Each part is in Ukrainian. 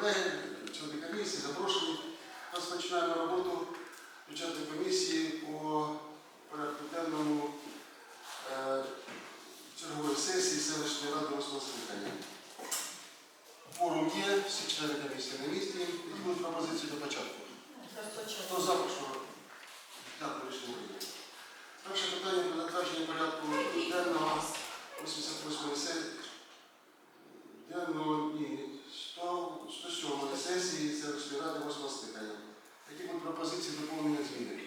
колеги, члени комісії, запрошені. Розпочинаємо роботу бюджетної комісії по порядку денному е, чергової сесії селищної ради восьмого скликання. Форум є, всі члени комісії на місці. Які будуть пропозиції до початку? Хто за. Дякую, рішення. Перше питання про затвердження порядку денного 88-ї сесії. Денного ні, 100 107-ї сесії селищної ради 8 скликання. Які будуть пропозиції доповнення зміни?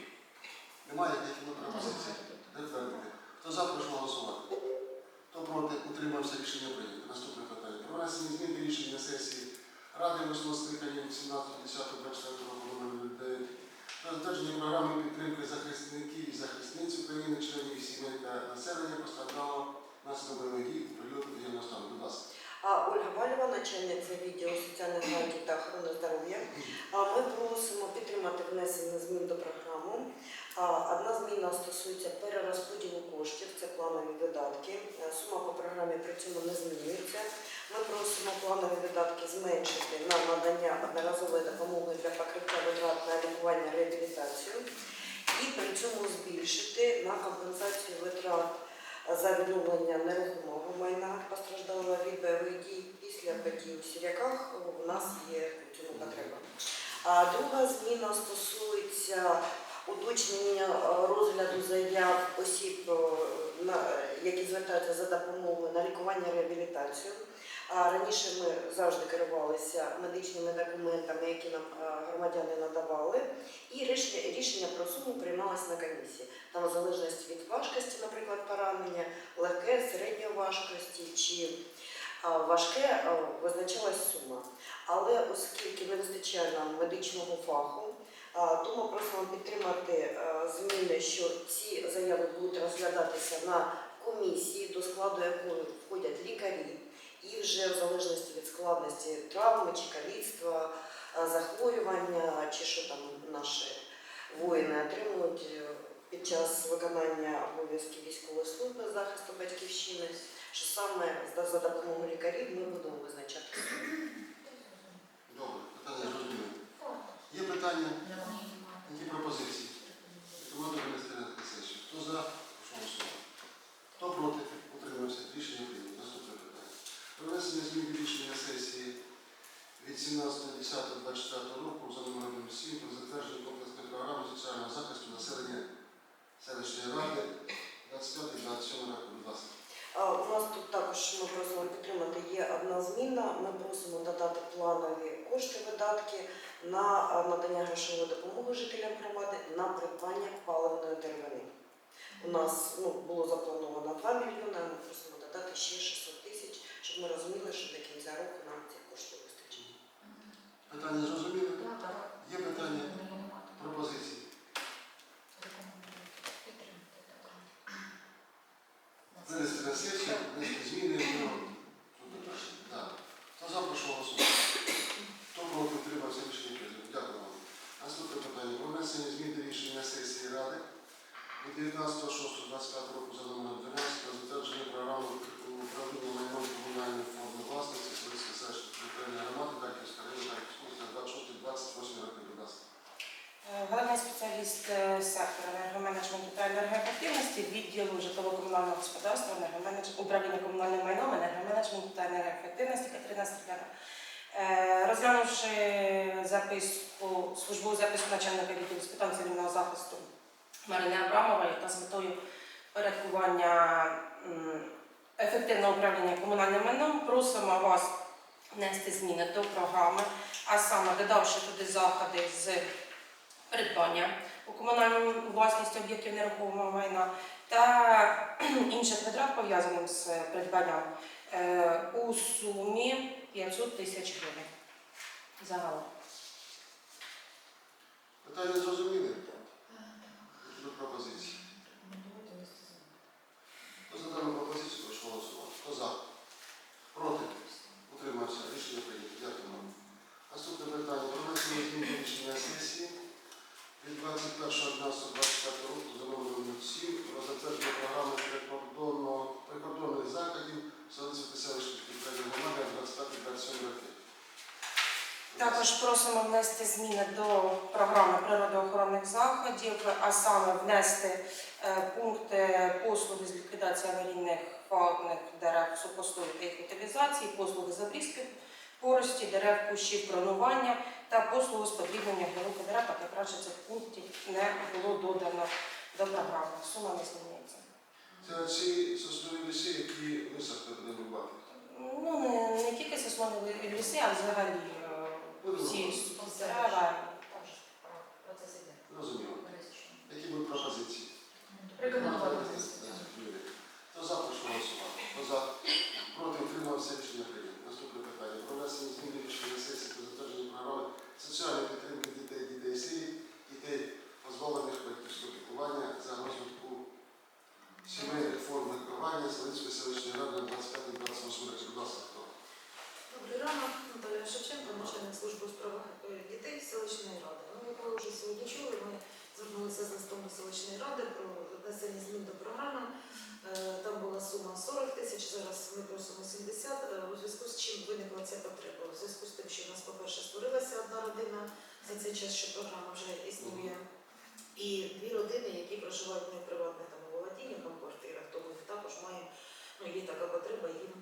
Немає будуть пропозиції? Затвердити. Хто за, прошу голосувати. Хто проти, утримався рішення прийнято. Наступне питання. Про внесення змін до рішення сесії Ради 8 скликання від 17.10.24 року номер 9 про затвердження програми підтримки захисників і захисниць України, членів сімей та населення постраждалого внаслідок бойових дій у період воєнного стану. Будь ласка. А Ольга Валєва, начальниця відділу соціальних гарантій та охорони здоров'я. Ми просимо підтримати внесення змін до програми. Одна зміна стосується перерозподілу коштів, це планові видатки. Е, Сума по програмі при цьому не змінюється. Ми просимо планові видатки зменшити на надання одноразової допомоги для покриття витрат на лікування реабілітацію і при цьому збільшити на компенсацію витрат за відновлення нерухомого майна постраждалого від бойових дій після подій у Сіряках. У нас є цьому потреба. А друга зміна стосується уточнення е, розгляду заяв осіб, е, які звертаються за допомогою на лікування реабілітацію. А раніше ми завжди керувалися медичними документами, які нам е, громадяни надавали, і рішення, рішення про суму приймалося на комісії. Там в залежності від важкості, важкості чи важке визначалась сума. Але оскільки не вистачає нам медичного фаху, то ми просимо підтримати зміни, що ці заяви будуть розглядатися на комісії, до складу якої входять лікарі, і вже в залежності від складності травми чи каліцтва, захворювання, чи що там наші воїни отримують е, під час виконання обов'язків військової служби захисту батьківщини, що саме за- допомогою лікарів ми будемо визначати. Добре, питання зрозуміло. Є питання? Які пропозиції? Хто за? Прошу голосувати. Хто проти? Утримався. Рішення прийнято. Наступне питання. Про внесення змін до рішення сесії від 17.10.24 року за номером 7 про затвердження комплексної програми соціального захисту населення селищної ради 25-27 року. Будь ласка. А, У нас тут також ми просимо підтримати є одна зміна. Ми просимо додати планові кошти видатки на надання грошової допомоги жителям громади на придбання паливної деревини. У нас ну, було заплановано 2 мільйони, ми просимо додати ще 600 тисяч, щоб ми розуміли, що до кінця року нам цих коштів вистачить. Питання зрозуміли? Є питання? Пропозиції? Винести на сесію, внести зміни до Так. Хто за, прошу голосувати. Хто проти, утримався рішення прийнято. Дякую вам. Наступне питання. Про внесення змін до рішення сесії Ради від 19.06.25 року за номером 12 про затвердження програми управління майном комунальної форми власності Сільської селищної територіальної громади Харківської району Харківської 26-28 років. Будь ласка. Е, Головний спеціаліст е, сектора енергоменеджменту та енергоефективності відділу житлово-комунального господарства, управління комунальним майном, енергоменеджменту та енергоефективності Катерина Стріляна. Е, Розглянувши записку, службову записку начальника відділу з питань цивільного захисту Марини Абрамової та з метою порядкування ефективного управління комунальним майном, просимо вас внести зміни до програми, а саме додавши туди заходи з придбання у комунальному власності об'єктів нерухомого майна та інших витрат пов'язаних з придбанням у сумі 500 тисяч гривень. Загалом. Питання зрозуміли? Які пропозиції? Хто за дану пропозицію, прошу голосувати. Хто за? Проти? Утримався. Рішення прийнято. Дякую вам. Наступне питання. Про внесення змін до рішення сесії від 21.11.25 року за номером 7 про затвердження програми прикордонного- прикордонних заходів Селищної селищної територіальної громади 25-27 років. Також просимо внести зміни до програми природоохоронних заходів, а саме внести е, пункти послуги з ліквідації аварійних фауних дерев сухостою та їх утилізації, послуги з обрізки порості дерев, кущів, кронування та послугу з подрібнення гілок дерев, так як раніше цих пунктів не було додано до програми. Сума не змінюється. Це ці соснові ліси, які висадки не рубати. Ну, не, не тільки соснові ліси, а взагалі всі дерева. Процес іде. Розуміло. Які будуть пропозиції? Рекомендувати. Хто за, прошу голосувати. Хто за, проти, утримався, рішення. Наступне питання. Про внесення змін до рішення сесії про затвердження програми соціальної підтримки дітей, дітей сиріт, дітей, позбавлених батьківського піклування за розвитку сімейних форм виховання Славицької селищної ради на 25-28 років. Будь ласка, хто? Добрий ранок, Наталя Шевченко, начальник служби у справах е, дітей селищної ради. Ну, як ви вже сьогодні чули, ми звернулися з листом селищної ради про внесення змін до програми. Е, Там була сума 40 тисяч, зараз ми просимо 70, е, у зв'язку з чим виникла ця потреба. У зв'язку з тим, що у нас, по-перше, створилася одна родина за цей час, що програма вже існує, і дві родини, які проживають в приватних там володіннях, там квартирах, тому також маємо, ну, є така потреба їм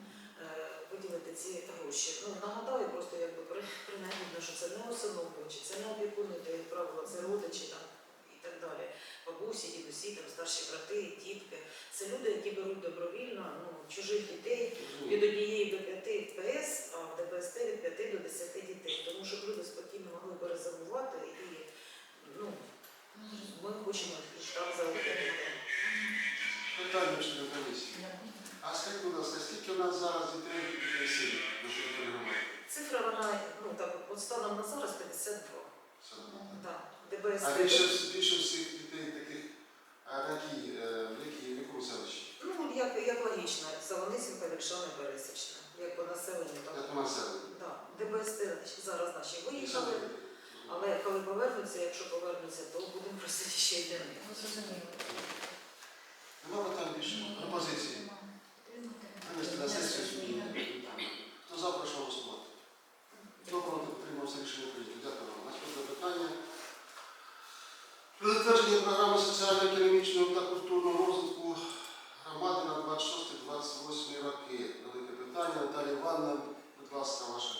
е, виділити ці гроші. Ну, нагадаю, просто якби при- принагідно, що це не усиновлювачі, це не опікуни, як правило, це родичі там. Бабусі, дідусі, там, старші брати, тітки. Це люди, які беруть добровільно ну, чужих дітей від однієї до п'яти в ПС, а в ДБСТ від п'яти до десяти дітей. Тому щоб люди спокійно могли перезамувати і ну, ми хочемо їх там залишити. Питання щодо комісії. А скажіть, будь ласка, скільки у нас зараз дітей громади? Цифра вона ну так от станом на зараз 52. Це- Да. ДБСТ. А більше, більше всіх а в якій, е, в якому селищі? Ну, як, як логічно, Солоницінка, Вільшана, Пересічна, як по населенню. Там. Як у населення? Да. ДБСТ зараз наші виїхали, але коли повернуться, якщо повернуться, то будемо просити ще й для них. Нема питань більше. Пропозиції. Винести на сесію зміни. Хто за, прошу голосувати. Хто проти, утримався рішення прийнято. Дякую вам. Наступне питання. Затвердження соціально-економічного та культурного розвитку громади на 26-28 роки. Велике питання. Наталія Івановна, будь ласка, ваше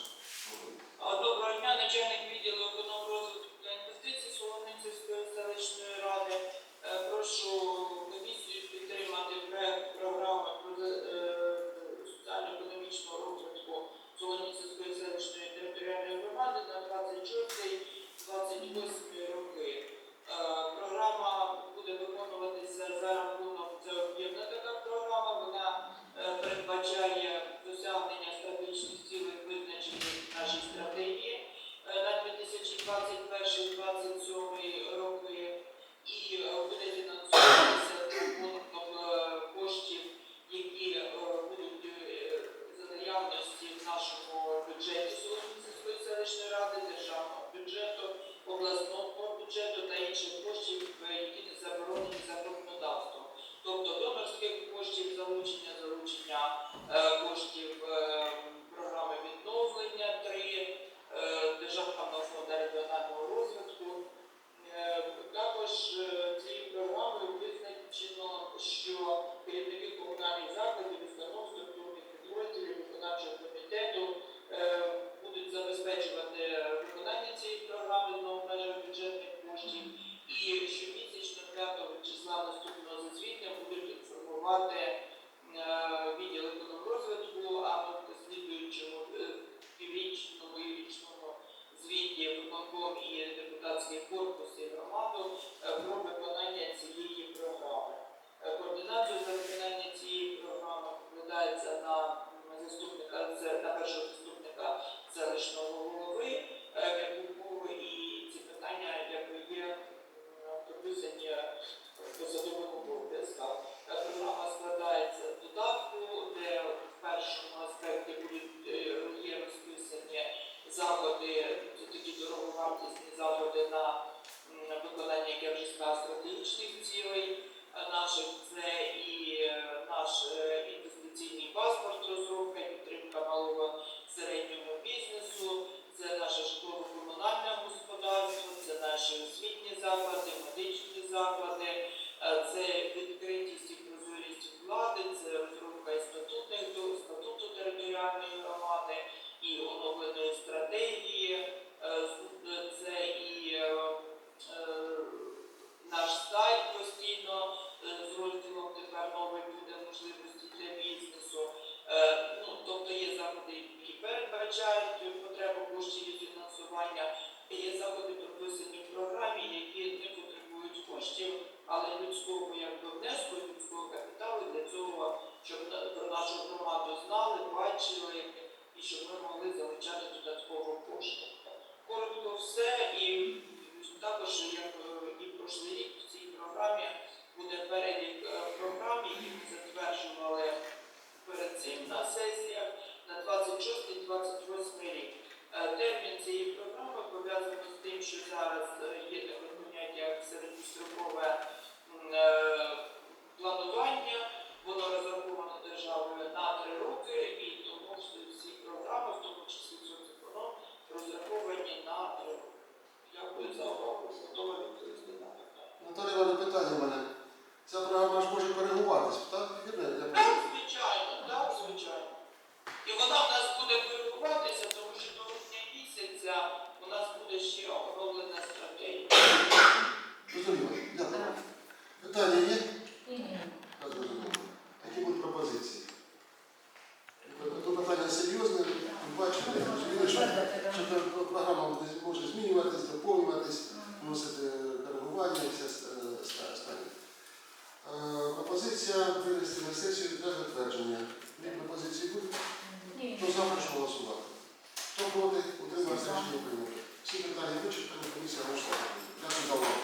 інформувати е, стратегічних цілей наших, це і е, наш е, інвестиційний паспорт, розробка, підтримка малого середнього бізнесу, це наше житлово-комунальне господарство, це наші освітні заклади, медичні заклади, е, це відкритість і прозорість влади, це розробка і статуту територіальної громади і оновленої стратегії. Щоб про нашу громаду знали, бачили і щоб ми могли залучати додатково кошти. Коротко все і також як е, і прошлий рік в цій програмі буде перелік е, програм, які ми затверджували перед цим на сесіях на 26-28 рік. Е, Термін цієї програми пов'язано з тим, що зараз є таке поняття як середньострокове планування, воно розраховано державою на три роки, і тому всі програми, в тому числі соцеконом, розраховані на три роки. Дякую за увагу. Готова відповісти на питання. Наталія питання в мене. Ця програма ж може коригуватись, так? сесію для затвердження. ні пропозиції будуть? Ні. Хто за, прошу голосувати. Хто проти, утримався рішення прийнято. Всі питання вичерпані, комісія голосувала. Дякую за увагу.